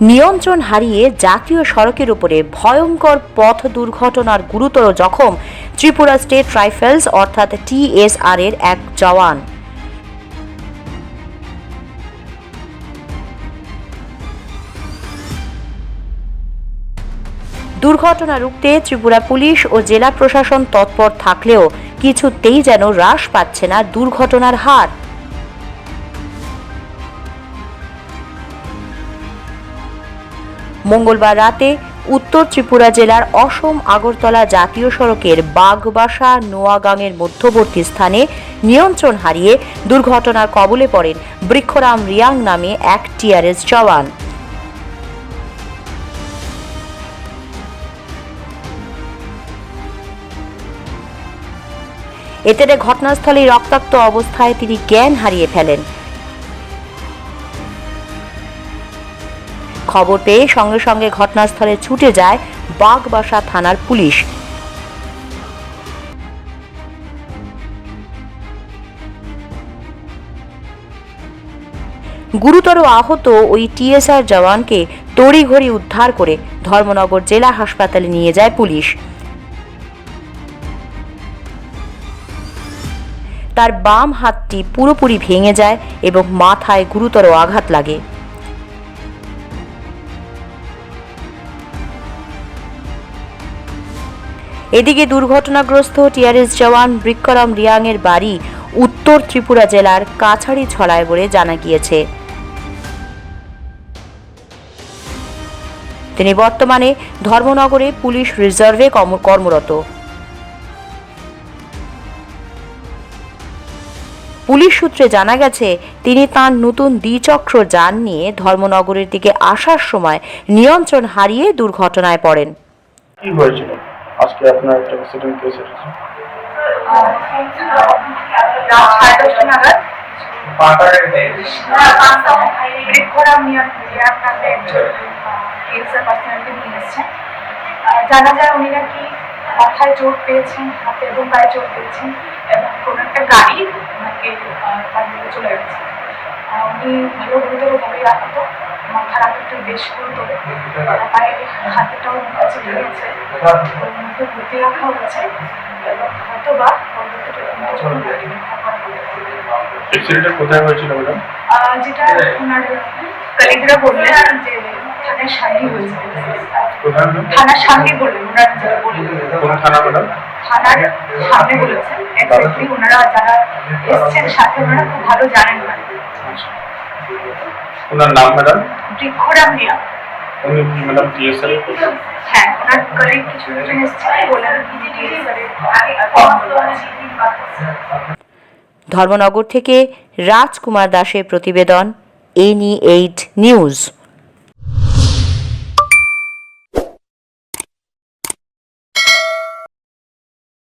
নিয়ন্ত্রণ হারিয়ে জাতীয় সড়কের উপরে ভয়ঙ্কর পথ দুর্ঘটনার গুরুতর জখম ত্রিপুরা স্টেট রাইফেলস, অর্থাৎ টিএসআর এর এক জওয়ান। দুর্ঘটনা রুখতে ত্রিপুরা পুলিশ ও জেলা প্রশাসন তৎপর থাকলেও কিছুতেই যেন হ্রাস পাচ্ছে না দুর্ঘটনার হার। মঙ্গলবার রাতে উত্তর ত্রিপুরা জেলার অসম আগরতলা জাতীয় সড়কের বাগবাসা নোয়াগাংয়ের মধ্যবর্তী স্থানে নিয়ন্ত্রণ হারিয়ে দুর্ঘটনার কবলে পড়েন বৃক্ষরাম রিয়াং নামে এক টিআরএস জওয়ান। এতে ঘটনাস্থলে রক্তাক্ত অবস্থায় তিনি জ্ঞান হারিয়ে ফেলেন। খবর পেয়ে সঙ্গে সঙ্গে ঘটনাস্থলে ছুটে যায় বাগবাসা থানার পুলিশ। গুরুতর আহত ওই টিএসআর জওয়ানকে তড়িঘড়ি উদ্ধার করে ধর্মনগর জেলা হাসপাতালে নিয়ে যায় পুলিশ। তার বাম হাতটি পুরোপুরি ভেঙে যায় এবং মাথায় গুরুতর আঘাত লাগে। এদিকে দুর্ঘটনাগ্রস্ত টিআরএস জওয়ান বৃক্ষরাম রিয়াংয়ের বাড়ি উত্তর ত্রিপুরা জেলার কাছাড়ি ছড়ায় বলে জানা গিয়েছে। তিনি বর্তমানে ধর্মনগরে পুলিশ রিজার্ভে কর্মরত। পুলিশ সূত্রে জানা গেছে, তিনি তার নতুন দ্বিচক্র যান নিয়ে ধর্মনগরের দিকে আসার সময় নিয়ন্ত্রণ হারিয়ে দুর্ঘটনায় পড়েন। আজকে আপনার একটা অ্যাক্সিডেন্ট কেস এসেছে জানা যায় উনি নাকি মাথায় চোট পেয়েছেন হাতে এবং পায়ে চোট পেয়েছেন এবং কোনো একটা গাড়ি ওনাকে তার চলে গেছে উনি ভালো গুরুতরভাবে আহত মাথার আঘাতটা বেশ আহ, পায়ের হাতেটাও কাছে লেগেছে ওনাকে ভর্তি রাখা হয়েছে এবং হয়তো বা অ্যাক্সিডেন্টটা কোথায় হয়েছিল ম্যাডাম যেটা ওনার কলিগরা বললেন যে থানার সামনে হয়েছে থানার সামনে বললেন ওনারা যেটা বললেন। থানা ম্যাডাম থানার সামনে বলেছেন। এক্স্যাক্টলি ওনারা যারা এসছেন সাথে ওনারা খুব ভালো জানেন না আচ্ছা ওনার নাম ম্যাডাম? বৃক্ষরাম রিয়া উনি কি ম্যাডাম টিএসএল হ্যাঁ ওনার কলিগ কিছু জন আগে ধর্মনগর থেকে রাজকুমার দাসের প্রতিবেদন এনি এইট নিউজ